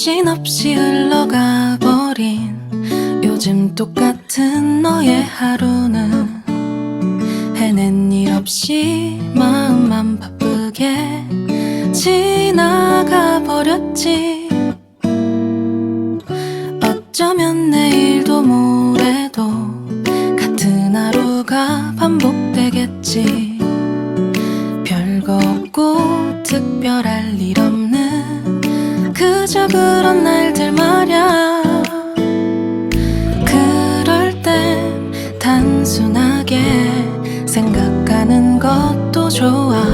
정신없이 흘러가 버린 요즘 똑같은 너의 하루는 해낸 일 없이 마음만 바쁘게 지나가 버렸지. 어쩌면 내일도 모레도 그저 그런 날들 말야 그럴 땐 단순하게 생각하는 것도 좋아